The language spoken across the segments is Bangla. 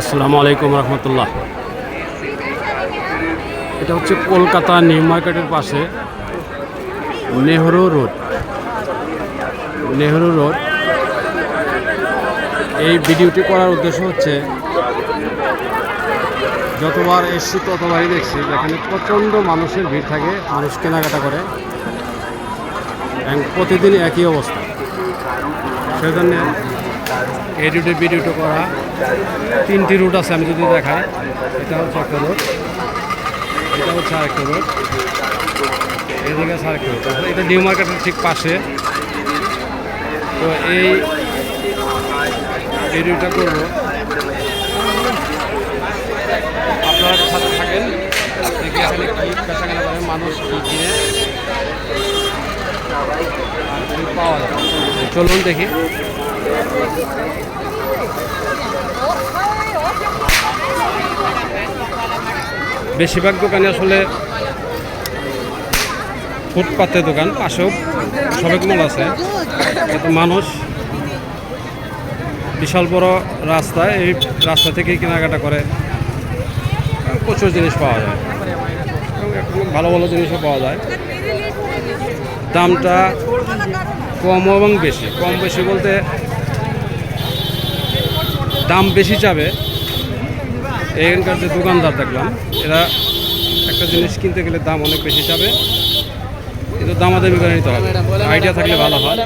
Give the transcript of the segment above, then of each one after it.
আসসালামু আলাইকুম রহমতুল্লাহ। এটা হচ্ছে কলকাতা নিউ মার্কেটের পাশে নেহরু রোড। নেহরু রোড। এই ভিডিওটি করার উদ্দেশ্য হচ্ছে যতবার এসছি ততবারই দেখছি যেখানে প্রচণ্ড মানুষের ভিড় থাকে, মানুষ কেনাকাটা করে প্রতিদিন একই অবস্থা। সেই সেজন্য এই রুটে ভিডিওটা করা। তিনটি রুট আছে আমি যদি দেখাই, এটা হচ্ছে একটা রোড এটা হচ্ছে আরেকটা রোড এদিকে আছে আরেকটা রোড এটা নিউ মার্কেটের ঠিক পাশে। তো এই ভিডিওটা করব। আপনারা সাথে থাকেন এখানে কী বেচা কেনা। করে মানুষ পাওয়া যায়। চলুন দেখি। বেশিরভাগ দোকানে আসলে ফুটপাতের দোকান, পাশেও সবেক মল আছে। মানুষ বিশাল বড় রাস্তায় এই রাস্তা থেকেই কেনাকাটা করে। প্রচুর জিনিস পাওয়া যায়। ভালো ভালো জিনিসও পাওয়া যায়। দামটা কম এবং বেশি। কম বেশি বলতে দাম বেশি চাবে। এখানকার যে দোকানদার দেখলাম, এরা একটা জিনিস কিনতে গেলে দাম অনেক বেশি চাবে। কিন্তু দামাদামি করে নিতে হবে। আইডিয়া থাকলে ভালো হয়।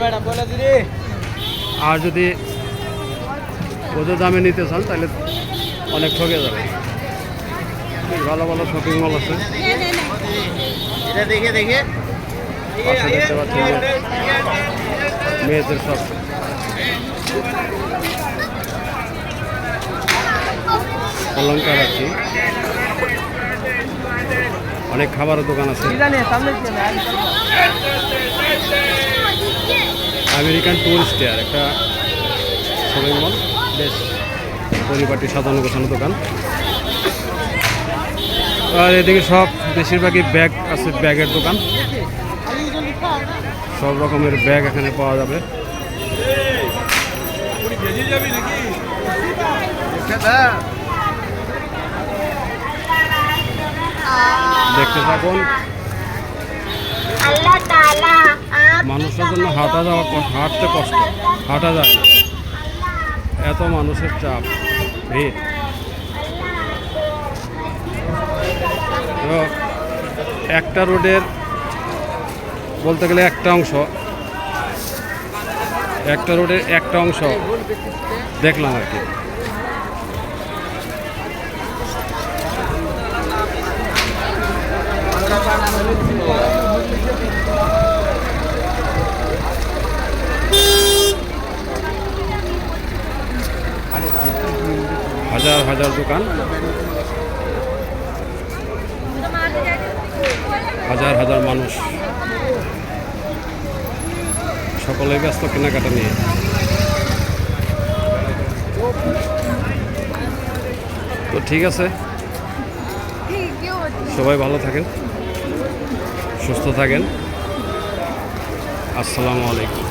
আর যদি ওদের দামে নিতে চান, তাহলে অনেক ঠকে যাবে। ভালো ভালো শপিং মল আছে। মেয়েদের সব অলঙ্কার আছে। অনেক খাবারের দোকান আছে। আমেরিকান টুরিস্ট এয়ার একটা শপিং মল। বেশ পরিপাটি সাজানো গোছানো দোকান। আর এদিকে সব বেশিরভাগই ব্যাগ আছে ব্যাগের দোকান। সব রকমের ব্যাগ এখানে পাওয়া যাবে। দেখতে থাকুন। মানুষের জন্য হাঁটা যাওয়া হাঁটতে কষ্ট। হাঁটা যায় না। এত মানুষের চাপ ভিড়। একটা রোডের বলতে গেলে একটা অংশ একটা রোডের একটা অংশ দেখলাম আর কি। হাজার হাজার দোকান। হাজার হাজার মানুষ। সকলে ব্যস্ত কেনাকাটা নিয়ে। তো ঠিক আছে। সবাই ভালো থাকেন, সুস্থ থাকেন। আসসালামু আলাইকুম।